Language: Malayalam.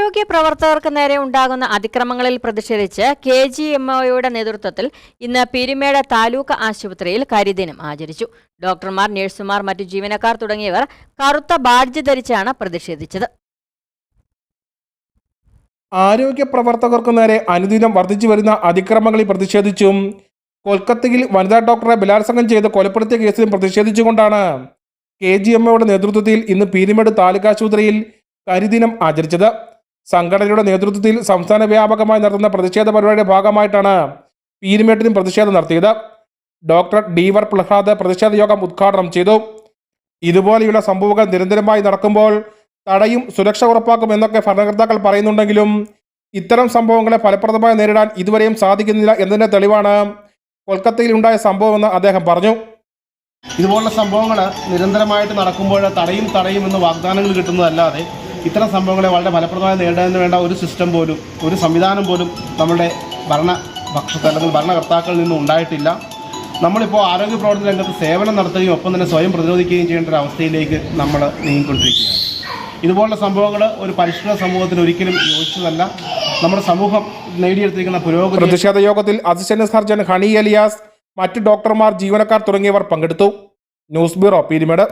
ആരോഗ്യ പ്രവർത്തകർക്ക് നേരെ ഉണ്ടാകുന്ന അതിക്രമങ്ങളിൽ പ്രതിഷേധിച്ച് കെ ജി എം ഒയുടെ നേതൃത്വത്തിൽ ഇന്ന് പീരുമേട് താലൂക്ക് ആശുപത്രിയിൽ കരിദിനം ആചരിച്ചു. ഡോക്ടർമാർ നഴ്സുമാർ മറ്റു ജീവനക്കാർ തുടങ്ങിയവർ കറുത്ത ബാഡ്ജ് ധരിച്ചാണ് പ്രതിഷേധിച്ചത്. ആരോഗ്യ പ്രവർത്തകർക്ക് നേരെ അനുദിനം വർദ്ധിച്ചു വരുന്ന അതിക്രമങ്ങളിൽ പ്രതിഷേധിച്ചും കൊൽക്കത്തയിൽ വനിതാ ഡോക്ടറെ ബലാത്സംഗം ചെയ്ത് കൊലപ്പെടുത്തിയ കേസിലും പ്രതിഷേധിച്ചുകൊണ്ടാണ് കെ ജി എം നേതൃത്വത്തിൽ ഇന്ന് പീരുമേട് താലൂക്ക് ആശുപത്രിയിൽ കരിദിനം ആചരിച്ചത്. സംഘടനയുടെ നേതൃത്വത്തിൽ സംസ്ഥാന വ്യാപകമായി നടത്തുന്ന പ്രതിഷേധ പരിപാടിയുടെ ഭാഗമായിട്ടാണ് പീരുമേട്ടിനും പ്രതിഷേധം നടത്തിയത്. ഡോക്ടർ ഡീവർ പ്രഹ്ലാദ് പ്രതിഷേധ യോഗം ഉദ്ഘാടനം ചെയ്തു. ഇതുപോലെയുള്ള സംഭവങ്ങൾ നിരന്തരമായി നടക്കുമ്പോൾ തടയും സുരക്ഷ ഉറപ്പാക്കും എന്നൊക്കെ ഭരണകർത്താക്കൾ പറയുന്നുണ്ടെങ്കിലും ഇത്തരം സംഭവങ്ങളെ ഫലപ്രദമായി നേരിടാൻ ഇതുവരെയും സാധിക്കുന്നില്ല എന്നതിന്റെ തെളിവാണ് കൊൽക്കത്തയിൽ ഉണ്ടായ സംഭവമെന്ന് അദ്ദേഹം പറഞ്ഞു. ഇതുപോലുള്ള സംഭവങ്ങൾ നിരന്തരമായിട്ട് നടക്കുമ്പോൾ തടയും തടയും എന്ന് വാഗ്ദാനങ്ങൾ കിട്ടുന്നതല്ലാതെ ഇത്തരം സംഭവങ്ങളെ വളരെ ഫലപ്രദമായി നേടുന്നതിന് വേണ്ട ഒരു സിസ്റ്റം പോലും ഒരു സംവിധാനം പോലും നമ്മുടെ ഭരണ അല്ലെങ്കിൽ ഭരണകർത്താക്കളിൽ നിന്നും ഉണ്ടായിട്ടില്ല. നമ്മളിപ്പോൾ ആരോഗ്യ പ്രവർത്തന രംഗത്ത് സേവനം നടത്തുകയും ഒപ്പം തന്നെ സ്വയം പ്രതിരോധിക്കുകയും ചെയ്യേണ്ട ഒരു അവസ്ഥയിലേക്ക് നമ്മൾ നീങ്ങിക്കൊണ്ടിരിക്കുകയാണ്. ഇതുപോലുള്ള സംഭവങ്ങൾ ഒരു പരിഷ്കൃത സമൂഹത്തിന് ഒരിക്കലും യോജിച്ചതല്ല. നമ്മുടെ സമൂഹം നേടിയെടുത്തിരിക്കുന്ന പുരോഗതി പ്രതിഷേധ യോഗത്തിൽ അസിസ്റ്റന്റ് സർജൻ ഹണി എലിയാസ് മറ്റ് ഡോക്ടർമാർ ജീവനക്കാർ തുടങ്ങിയവർ പങ്കെടുത്തു. News bureau Peermade.